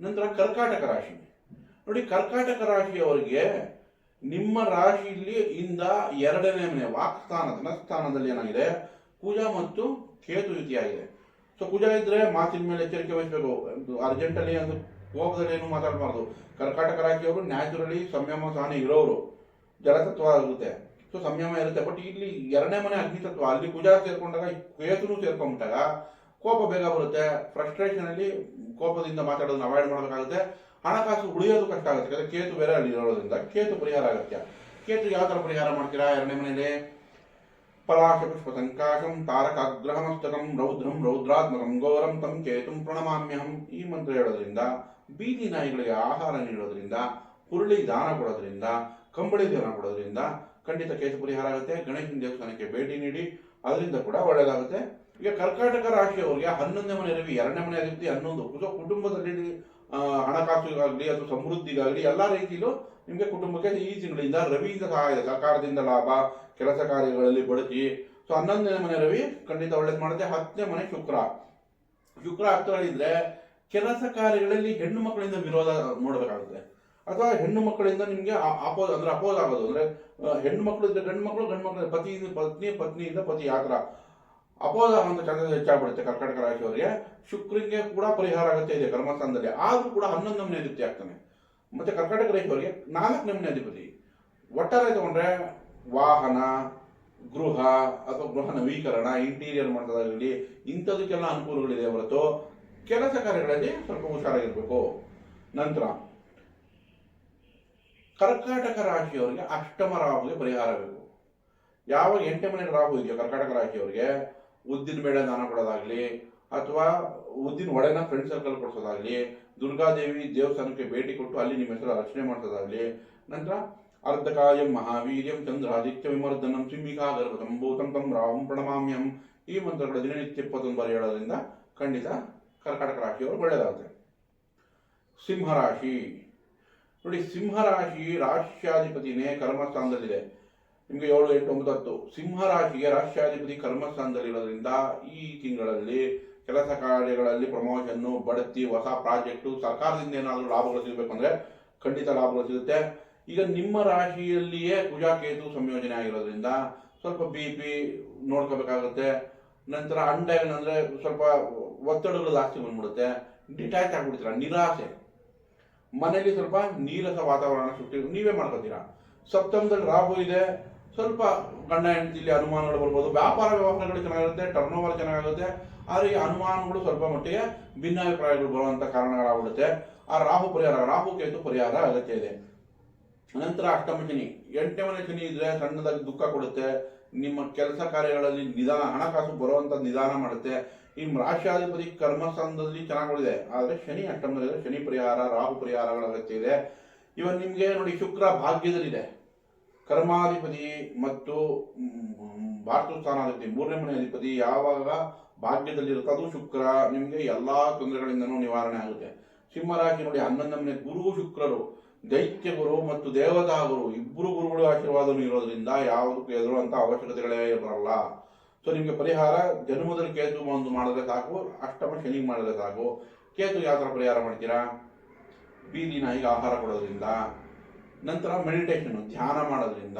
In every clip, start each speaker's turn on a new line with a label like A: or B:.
A: ನಂತರ ಕರ್ಕಾಟಕ ರಾಶಿ. ನೋಡಿ, ಕರ್ಕಾಟಕ ರಾಶಿಯವರಿಗೆ ನಿಮ್ಮ ರಾಶಿಯಲ್ಲಿ ಇಂದ ಎರಡನೇ ಮನೆ ವಾಕ್ಸ್ಥಾನ ಧನಸ್ಥಾನದಲ್ಲಿ ಏನಾಗಿದೆ? ಕುಜ ಮತ್ತು ಕೇತು ಯುತಿಯಾಗಿದೆ ಸೊ ಕುಜ ಇದ್ರೆ ಮಾತಿನ ಮೇಲೆ ಎಚ್ಚರಿಕೆ ವಹಿಸಬೇಕು. ಅರ್ಜೆಂಟಲ್ಲಿ ಒಂದು ಕೋಪದಲ್ಲಿ ಏನು ಮಾತಾಡಬಾರ್ದು. ಕರ್ಕಾಟಕ ರಾಶಿಯವರು ನ್ಯಾಚುರಲಿ ಸಂಯಮ, ಸಹನೆ ಇರೋರು. ಜಲತತ್ವ ಆಗುತ್ತೆ ಸೊ ಸಂಯಮ ಇರುತ್ತೆ. ಬಟ್ ಇಲ್ಲಿ ಎರಡನೇ ಮನೆ ಅಗ್ನಿತತ್ವ, ಅಲ್ಲಿ ಕುಜ ಸೇರ್ಕೊಂಡಾಗ ಕೇತುನು ಸೇರ್ಕೊಂಡ್ಬಿಟ್ಟಾಗ ಕೋಪ ಬೇಗ ಬರುತ್ತೆ. ಫ್ರಸ್ಟ್ರೇಷನ್ ಅಲ್ಲಿ ಕೋಪದಿಂದ ಮಾತಾಡೋದನ್ನ ಅವಾಯ್ಡ್ ಮಾಡಬೇಕಾಗುತ್ತೆ. ಹಣಕಾಸು ಉಳಿಯೋದು ಕಷ್ಟ ಆಗುತ್ತೆ. ಯಾಕಂದ್ರೆ ಕೇತು ಬೇರೆ ಅಲ್ಲಿ ಇರೋದ್ರಿಂದ. ಕೇತು ಪರಿಹಾರ ಆಗುತ್ತೆ. ಕೇತು ಯಾವ ತರ ಪರಿಹಾರ ಮಾಡ್ತೀರಾ? ಎರಡನೇ ಮನೆಯಲ್ಲಿ ಪಲಾಶ ಪುಷ್ಪ ಸಂಕಾಶಂ ರೌದ್ರಂ ರೌದ್ರಾತ್ಮಕಂ ಗೌರಂ ತಂ ಕೇತುಂ ಪ್ರಣಮಾಮ್ಯಹಂ ಈ ಮಂತ್ರ ಹೇಳೋದ್ರಿಂದ, ಬೀದಿ ನಾಯಿಗಳಿಗೆ ಆಹಾರ ನೀಡೋದ್ರಿಂದ, ಹುರುಳಿ ದಾನ ಕೊಡೋದ್ರಿಂದ, ಕಂಬಳಿ ದಾನ ಕೊಡೋದ್ರಿಂದ ಖಂಡಿತ ಕೇತು ಪರಿಹಾರ ಆಗುತ್ತೆ. ಗಣೇಶನ ದೇವಸ್ಥಾನಕ್ಕೆ ಭೇಟಿ ನೀಡಿ, ಅದರಿಂದ ಕೂಡ ಒಳ್ಳೆಯದಾಗುತ್ತೆ ಈಗ ಕರ್ಕಾಟಕ ರಾಶಿಯವರಿಗೆ ಹನ್ನೊಂದನೇ ಮನೆ ರವಿ, ಎರಡನೇ ಮನೆ ಅಧಿಪತಿ ಹನ್ನೊಂದು ಸೊ ಕುಟುಂಬದಲ್ಲಿ ಹಣಕಾಸಿಗಾಗಲಿ ಅಥವಾ ಸಮೃದ್ಧಿಗಾಗಲಿ ಎಲ್ಲ ರೀತಿಯಲ್ಲೂ ನಿಮಗೆ ಕುಟುಂಬಕ್ಕೆ ಈ ತಿಂಗಳಿಂದ ರವಿಯಿಂದ ಸಹಾಯ, ಸಹಕಾರದಿಂದ ಲಾಭ, ಕೆಲಸ ಕಾರ್ಯಗಳಲ್ಲಿ ಬಳಸಿ ಸೊ ಹನ್ನೊಂದನೇ ಮನೆ ರವಿ ಖಂಡಿತ ಒಳ್ಳೇದು ಮಾಡುತ್ತೆ. ಹತ್ತನೇ ಮನೆ ಶುಕ್ರ. ಶುಕ್ರ ಹತ್ತರಲ್ಲಿದ್ರೆ ಕೆಲಸ ಕಾರ್ಯಗಳಲ್ಲಿ ಹೆಣ್ಣು ಮಕ್ಕಳಿಂದ ವಿರೋಧ ನೋಡಬೇಕಾಗುತ್ತೆ. ಅಥವಾ ಹೆಣ್ಣು ಮಕ್ಕಳಿಂದ ನಿಮಗೆ ಅಪೋಸ್, ಅಂದ್ರೆ ಅಪೋಸ್ ಆಗೋದು. ಅಂದ್ರೆ ಹೆಣ್ಣು ಮಕ್ಕಳು ಇದ್ರೆ ಗಂಡು ಮಕ್ಕಳು ಗಂಡು ಮಕ್ಕಳು ಪತಿ, ಪತ್ನಿ, ಪತ್ನಿಯಿಂದ ಪತಿ, ಆ ಅಪೋಸ್ ಒಂದು ಚಂದ್ರ ಹೆಚ್ಚಾಗ್ಬಿಡುತ್ತೆ ಕರ್ನಾಟಕ ರಾಶಿಯವರಿಗೆ. ಶುಕ್ರಿಗೆ ಕೂಡ ಪರಿಹಾರ ಆಗುತ್ತೆ, ಇದೆ ಕರ್ಮಸ್ಥಾನದಲ್ಲಿ. ಆದ್ರೂ ಕೂಡ ಹನ್ನೊಂದು ನಮನೆ ಅಧಿಪತಿ ಆಗ್ತಾನೆ. ಮತ್ತೆ ಕರ್ನಾಟಕ ರಾಶಿಯವರಿಗೆ ನಾಲ್ಕು ನಮ್ಮನೆ ಅಧಿಪತಿ. ಒಟ್ಟಾರೆ ತಗೊಂಡ್ರೆ ವಾಹನ, ಗೃಹ ಅಥವಾ ಗೃಹ ನವೀಕರಣ ಇಂಟೀರಿಯರ್ ಮಾಡೋದಾಗಲಿ ಇಂಥದಕ್ಕೆಲ್ಲ ಅನುಕೂಲಗಳಿದೆ ಹೊರತು ಕೆಲಸ ಕಾರ್ಯಗಳಲ್ಲಿ ಸ್ವಲ್ಪ ಹುಷಾರಾಗಿರ್ಬೇಕು. ನಂತರ, ಕರ್ಕಾಟಕ ರಾಶಿಯವರಿಗೆ ಅಷ್ಟಮ ರಾಹುಗೆ ಪರಿಹಾರ ಬೇಕು. ಯಾವಾಗ ಎಂಟನೇ ಮನೆ ರಾಹು ಇದೆಯೋ ಕರ್ಕಾಟಕ ರಾಶಿಯವರಿಗೆ ಉದ್ದಿನ ಬೇಳೆ ದಾನ ಕೊಡೋದಾಗ್ಲಿ ಅಥವಾ ಉದ್ದಿನ ಒಡೆನ ಫ್ರೆಂಡ್ ಸರ್ಕಲ್ ಕೊಡಿಸೋದಾಗ್ಲಿ, ದುರ್ಗಾದೇವಿ ದೇವಸ್ಥಾನಕ್ಕೆ ಭೇಟಿ ಕೊಟ್ಟು ಅಲ್ಲಿ ನಿಮ್ಮ ಹೆಸರು ಅರ್ಚನೆ ಮಾಡಿಸೋದಾಗ್ಲಿ, ನಂತರ ಅರ್ಧಕಾಯಂ ಮಹಾವೀರ್ಯಂ ಚಂದ್ರಾದಿತ್ಯ ವಿಮರ್ದನಂ ಸಿಂಹಿಕಾ ಗರ್ಭತಂ ಭೂತಂ ತಂ ರಾವಂ ಪ್ರಣಮಾಮ್ಯಂ. ಈ ಮಂತ್ರಗಳು ದಿನನಿತ್ಯ ಇಪ್ಪತ್ತೊಂದು ಬಾರಿ ಹೇಳೋದ್ರಿಂದ ಖಂಡಿತ ಕರ್ಕಾಟಕ ರಾಶಿಯವರು ಒಳ್ಳೆಯದಾಗುತ್ತೆ. ಸಿಂಹರಾಶಿ ನೋಡಿ ಸಿಂಹರಾಶಿ ರಾಶ್ಯಾಧಿಪತಿನೇ ಕರ್ಮಸ್ಥಾನದಲ್ಲಿದೆ. ನಿಮಗೆ ಏಳು, ಎಂಟು, ಒಂಬತ್ತು, ಹತ್ತು. ಸಿಂಹರಾಶಿಗೆ ರಾಷ್ಟ್ರಾಧಿಪತಿ ಕರ್ಮಸ್ಥಾನದಲ್ಲಿರೋದ್ರಿಂದ ಈ ತಿಂಗಳಲ್ಲಿ ಕೆಲಸ ಕಾರ್ಯಗಳಲ್ಲಿ ಪ್ರಮೋಷನ್ನು ಬಡ್ತಿ, ಹೊಸ ಪ್ರಾಜೆಕ್ಟು, ಸರ್ಕಾರದಿಂದ ಏನಾದರೂ ಲಾಭಗಳು ಸಿಗಬೇಕು ಅಂದ್ರೆ ಖಂಡಿತ ಲಾಭಗಳು ಸಿಗುತ್ತೆ. ಈಗ ನಿಮ್ಮ ರಾಶಿಯಲ್ಲಿಯೇ ಕುಜಾಕೇತು ಸಂಯೋಜನೆ ಆಗಿರೋದ್ರಿಂದ ಸ್ವಲ್ಪ ಬಿ ಪಿ ನೋಡ್ಕೋಬೇಕಾಗುತ್ತೆ. ನಂತರ ಅಂಡೈನ್ ಅಂದರೆ ಸ್ವಲ್ಪ ಒತ್ತಡಗಳು ಜಾಸ್ತಿ ಬಂದ್ಬಿಡುತ್ತೆ. ಡಿಟ್ಯಾಚ್ ಆಗ್ಬಿಡ್ತೀರ, ನಿರಾಸೆ. ಮನೆಯಲ್ಲಿ ಸ್ವಲ್ಪ ನೀರಸ ವಾತಾವರಣ ಸೃಷ್ಟಿ ನೀವೇ ಮಾಡ್ಕೋತೀರಾ. ಸಪ್ತಮದಲ್ಲಿ ರಾಹು ಇದೆ. ಸ್ವಲ್ಪ ಗಂಡ ಹೆಂಡತಿಲಿ ಅನುಮಾನಗಳು ಬರ್ಬೋದು. ವ್ಯಾಪಾರ ವ್ಯವಹಾರಗಳು ಚೆನ್ನಾಗಿರುತ್ತೆ ಟರ್ನ್ ಓವರ್ ಚೆನ್ನಾಗಿರುತ್ತೆ. ಆದರೆ ಈ ಅನುಮಾನಗಳು ಸ್ವಲ್ಪ ಮಟ್ಟಿಗೆ ಭಿನ್ನಾಭಿಪ್ರಾಯಗಳು ಬರುವಂತ ಕಾರಣಗಳಾಗ್ಬಿಡುತ್ತೆ. ಆ ರಾಹು ಪರಿಹಾರ, ರಾಹು ಕೇತು ಪರಿಹಾರ ಅಗತ್ಯ ಇದೆ. ನಂತರ ಅಷ್ಟಮ ಶನಿ. ಎಂಟನೇ ಮನೆ ಶನಿ ಇದ್ರೆ ಸಣ್ಣದಾಗಿ ದುಃಖ ಕೊಡುತ್ತೆ. ನಿಮ್ಮ ಕೆಲಸ ಕಾರ್ಯಗಳಲ್ಲಿ ನಿಧಾನ, ಹಣಕಾಸು ಬರುವಂತ ನಿಧಾನ ಮಾಡುತ್ತೆ. ಈ ರಾಷ್ಟ್ರಾಧಿಪತಿ ಕರ್ಮಸ್ಥಾನದಲ್ಲಿ ಚೆನ್ನಾಗಿದೆ ಆದರೆ ಶನಿ ಅಷ್ಟಮದಲ್ಲಿದೆ ಶನಿ ಪರಿಹಾರ, ರಾಹು ಪರಿಹಾರಗಳ ಅಗತ್ಯ ಇದೆ. ಇವನ್ ನಿಮಗೆ ನೋಡಿ ಶುಕ್ರ ಭಾಗ್ಯದಲ್ಲಿದೆ. ಕರ್ಮಾಧಿಪತಿ ಮತ್ತು ಮ್, ಭಾರತ ಸ್ಥಾನಾಧಿಪತಿ ಮೂರನೇ ಮನೆ ಅಧಿಪತಿ ಯಾವಾಗ ಭಾಗ್ಯದಲ್ಲಿರುತ್ತೆ ಅದು ಶುಕ್ರ. ನಿಮಗೆ ಎಲ್ಲಾ ತೊಂದರೆಗಳಿಂದನೂ ನಿವಾರಣೆ ಆಗುತ್ತೆ. ಸಿಂಹರಾಶಿ ನೋಡಿ ಹನ್ನೊಂದನೇ ಗುರು ಶುಕ್ರರು ದೈತ್ಯ ಗುರು ಮತ್ತು ದೇವತಾ ಗುರು ಇಬ್ಬರು ಗುರುಗಳು ಆಶೀರ್ವಾದನು ಇರೋದ್ರಿಂದ ಯಾವುದಕ್ಕೂ ಎದುರುವಂತ ಅವಶ್ಯಕತೆಗಳೇ ಬರಲ್ಲ. ಸೊ ನಿಮಗೆ ಪರಿಹಾರ ಜನ್ಮದಲ್ಲಿ ಕೇತು ಒಂದು ಮಾಡಿದ್ರೆ ಸಾಕು ಅಷ್ಟಮ ಶನಿ ಮಾಡಿದ್ರೆ ಸಾಕು. ಕೇತು ಯಾವ ಥರ ಪರಿಹಾರ ಮಾಡ್ತೀರಾ? ಬೀದಿ ನಾಯಿಗೆ ಆಹಾರ ಕೊಡೋದ್ರಿಂದ. ನಂತರ ಮೆಡಿಟೇಷನ್ ಧ್ಯಾನ ಮಾಡೋದ್ರಿಂದ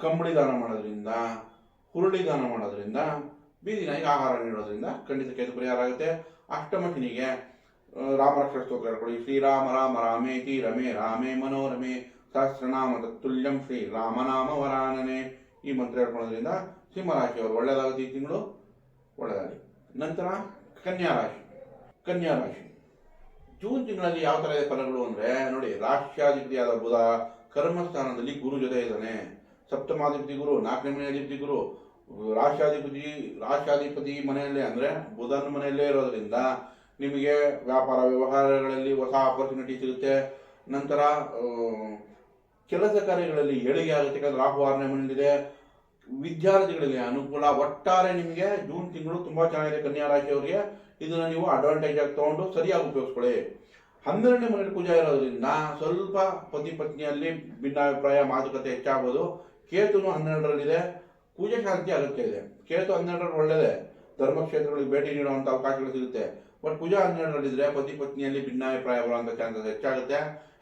A: ಕಂಬಳಿ ದಾನ ಮಾಡೋದ್ರಿಂದ, ಹುರುಳಿ ದಾನ ಮಾಡೋದ್ರಿಂದ, ಬೀದಿ ನಾಯಿಗೆ ಆಹಾರ ನೀಡೋದ್ರಿಂದ ಖಂಡಿತ ಕೇತು ಪರಿಹಾರ ಆಗುತ್ತೆ. ಅಷ್ಟಮ ಶನಿಗೆ ರಾಮರಕ್ಷ ಸ್ತೋತ್ರ ಹೇಳ್ಕೊಳ್ಳಿ. ಶ್ರೀರಾಮ ರಾಮ ರಾಮೇತಿ ರಮೇ ರಾಮೇ ಮನೋರಮೆ, ಸಹಸ್ರನಾಮ ತತ್ತುಲ್ಯಂ ಶ್ರೀ ರಾಮನಾಮ ವರಾನನೆ. ಈ ಮಂತ್ರ ಹೇಳ್ಕೊಳ್ಳೋದ್ರಿಂದ ಸಿಂಹರಾಶಿಯವರು ಒಳ್ಳೆಯದಾಗುತ್ತೆ ಈ ತಿಂಗಳು. ಒಳ್ಳೆಯದಾಗಲಿ. ನಂತರ ಕನ್ಯಾ ರಾಶಿ. ಕನ್ಯಾ ರಾಶಿ. ಜೂನ್ ತಿಂಗಳಲ್ಲಿ ಯಾವ ಇದೆ ಫಲಗಳು ಅಂದ್ರೆ, ನೋಡಿ, ರಾಷ್ಟ್ರಾಧಿಪತಿಯಾದ ಬುಧ ಕರ್ಮಸ್ಥಾನದಲ್ಲಿ ಗುರು ಜೊತೆ ಇದ್ದಾನೆ. ಸಪ್ತಮಾಧಿಪತಿ ಗುರು, ನಾಲ್ಕನೇ ಅಧಿಪತಿ ಗುರು, ರಾಷ್ಟ್ರಾಧಿಪತಿ ರಾಷ್ಟ್ರಾಧಿಪತಿ ಮನೆಯಲ್ಲೇ ಅಂದ್ರೆ ಬುಧನ ಮನೆಯಲ್ಲೇ ಇರೋದ್ರಿಂದ ನಿಮಗೆ ವ್ಯಾಪಾರ ವ್ಯವಹಾರಗಳಲ್ಲಿ ಹೊಸ ಆಪರ್ಚುನಿಟಿ ಸಿಗುತ್ತೆ. ನಂತರ ಕೆಲಸ ಕಾರ್ಯಗಳಲ್ಲಿ ಏಳಿಗೆ ಆಗುತ್ತೆ. ಯಾಕಂದ್ರೆ ರಾಹು ಆರನೇ ಮನೆಯಲ್ಲಿದೆ. ವಿದ್ಯಾರ್ಥಿಗಳಿಗೆ ಅನುಕೂಲ. ಒಟ್ಟಾರೆ ನಿಮಗೆ ಜೂನ್ ತಿಂಗಳು ತುಂಬಾ ಚೆನ್ನಾಗಿದೆ ಕನ್ಯಾ ರಾಶಿಯವರಿಗೆ. ಇದನ್ನ ನೀವು ಅಡ್ವಾಂಟೇಜ್ ಆಗಿ ತಗೊಂಡು ಸರಿಯಾಗಿ ಉಪಯೋಗಿಸ್ಕೊಳ್ಳಿ. ಹನ್ನೆರಡನೇ ಮನೆ ಪೂಜೆ ಇರೋದ್ರಿಂದ ಸ್ವಲ್ಪ ಪತಿ ಪತ್ನಿಯಲ್ಲಿ ಭಿನ್ನಾಭಿಪ್ರಾಯ, ಮಾತುಕತೆ ಹೆಚ್ಚಾಗೋದು ಕೇತುನು ಹನ್ನೆರಡರಲ್ಲಿದೆ. ಪೂಜೆ ಶಾಂತಿ ಅಗತ್ಯ ಇದೆ. ಕೇತು ಹನ್ನೆರಡರಲ್ಲಿ ಒಳ್ಳೆಯದೇ ಧರ್ಮಕ್ಷೇತ್ರಗಳಿಗೆ ಭೇಟಿ ನೀಡುವಂತ ಅವಕಾಶಗಳು ಸಿಗುತ್ತೆ. ಬಟ್ ಪೂಜಾ ಹನ್ನೆರಡರಲ್ಲಿದ್ರೆ ಪತಿ ಪತ್ನಿಯಲ್ಲಿ ಭಿನ್ನಾಭಿಪ್ರಾಯ ಬರುವಂಥ ಚಾನ್ಸಸ್ ಹೆಚ್ಚಾಗುತ್ತೆ.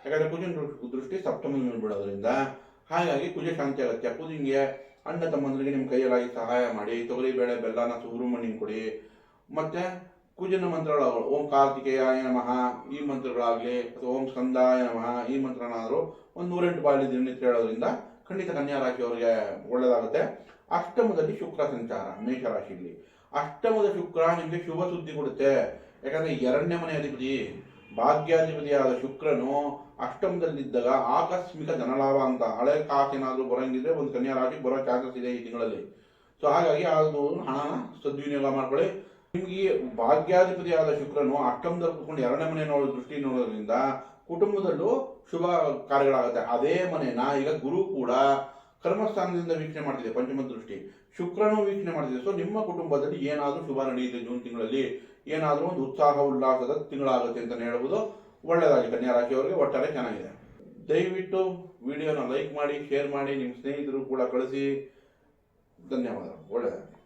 A: ಯಾಕಂದರೆ ದೃ- ದೃಷ್ಟಿ ಸಪ್ತಮಿ ಮೇಲೆ ಬೀಳೋದ್ರಿಂದ ಹಾಗಾಗಿ ಪೂಜೆ ಶಾಂತಿ ಅಗತ್ಯ. ಕುಜಿಂಗೆ ಅಣ್ಣ ತಮ್ಮಂದ್ರಿಗೆ ನಿಮ್ಮ ಕೈಯಲ್ಲಾಗಿ ಸಹಾಯ ಮಾಡಿ, ತೊಗರಿ ಬೇಳೆ ಬೆಲ್ಲನ ಮಣ್ಣಿನ ಕೊಡಿ. ಮತ್ತೆ ಕುಜನ ಮಂತ್ರಗಳು ಓಂ ಕಾರ್ತಿಕೇಯಾಯ ನಮಃ. ಈ ಮಂತ್ರಗಳಾಗ್ಲಿ, ಅಥವಾ ಓಂ ಸ್ಕಂದಾಯ ನಮಃ. ಈ ಮಂತ್ರನಾದರೂ ಒಂದು ನೂರೆಂಟು ಬಾಳಿ ದಿನನಿತ್ಯ ಹೇಳೋದ್ರಿಂದ ಖಂಡಿತ ಕನ್ಯಾ ರಾಶಿಯವರಿಗೆ ಒಳ್ಳೆಯದಾಗುತ್ತೆ ಅಷ್ಟಮದಲ್ಲಿ ಶುಕ್ರ ಸಂಚಾರ, ಮೇಷರಾಶಿಯಲ್ಲಿ. ಅಷ್ಟಮದ ಶುಕ್ರ ನಿಮಗೆ ಶುಭ ಸುದ್ದಿ ಕೊಡುತ್ತೆ. ಯಾಕಂದ್ರೆ ಎರಡನೇ ಮನೆ ಅಧಿಪತಿ, ಭಾಗ್ಯಾಧಿಪತಿಯಾದ ಶುಕ್ರನು ಅಷ್ಟಮದಲ್ಲಿದ್ದಾಗ ಆಕಸ್ಮಿಕ ಧನಲಾಭ ಅಂತ ಹಳೆ ಕಾಸೇನಾದರೂ ಬರೋಂಗಿದ್ರೆ ಒಂದು ಕನ್ಯಾ ರಾಶಿ ಬರೋ ಚಾನ್ಸಸ್ ಇದೆ ಈ ತಿಂಗಳಲ್ಲಿ. ಸೊ ಹಾಗಾಗಿ ಅದು ಹಣನ ಸದ್ವಿನಿಯೋಗ ಮಾಡ್ಕೊಳ್ಳಿ. ನಿಮ್ಗೆ ಭಾಗ್ಯಾಧಿಪತಿಯಾದ ಶುಕ್ರನು ಅಷ್ಟಮದಲ್ಲಿ ಕೂತ್ಕೊಂಡು ಎರಡನೇ ಮನೆ ನೋಡೋ ದೃಷ್ಟಿ ನೋಡೋದ್ರಿಂದ ಕುಟುಂಬದಲ್ಲೂ ಶುಭ ಕಾರ್ಯಗಳಾಗುತ್ತೆ. ಅದೇ ಮನೆನ ಈಗ ಗುರು ಕೂಡ ಕರ್ಮಸ್ಥಾನದಿಂದ ವೀಕ್ಷಣೆ ಮಾಡ್ತಿದೆ, ಪಂಚಮ ದೃಷ್ಟಿ. ಶುಕ್ರನು ವೀಕ್ಷಣೆ ಮಾಡ್ತಿದೆ. ಸೊ ನಿಮ್ಮ ಕುಟುಂಬದಲ್ಲಿ ಏನಾದರೂ ಶುಭ ನಡೆಯುತ್ತೆ ಜೂನ್ ತಿಂಗಳಲ್ಲಿ. ಏನಾದರೂ ಒಂದು ಉತ್ಸಾಹ, ಉಲ್ಲಾಸದ ತಿಂಗಳಾಗುತ್ತೆ ಅಂತ ಹೇಳ್ಬೋದು. ಒಳ್ಳೆಯದಾಗಿ ಕನ್ಯಾ ರಾಶಿಯವರಿಗೆ ಒಟ್ಟಾರೆ ಚೆನ್ನಾಗಿದೆ. ದಯವಿಟ್ಟು ವಿಡಿಯೋನ ಲೈಕ್ ಮಾಡಿ, ಶೇರ್ ಮಾಡಿ, ನಿಮ್ಮ ಸ್ನೇಹಿತರು ಕೂಡ ಕಳಿಸಿ. ಧನ್ಯವಾದ ಒಳ್ಳೆಯದಾಗಿ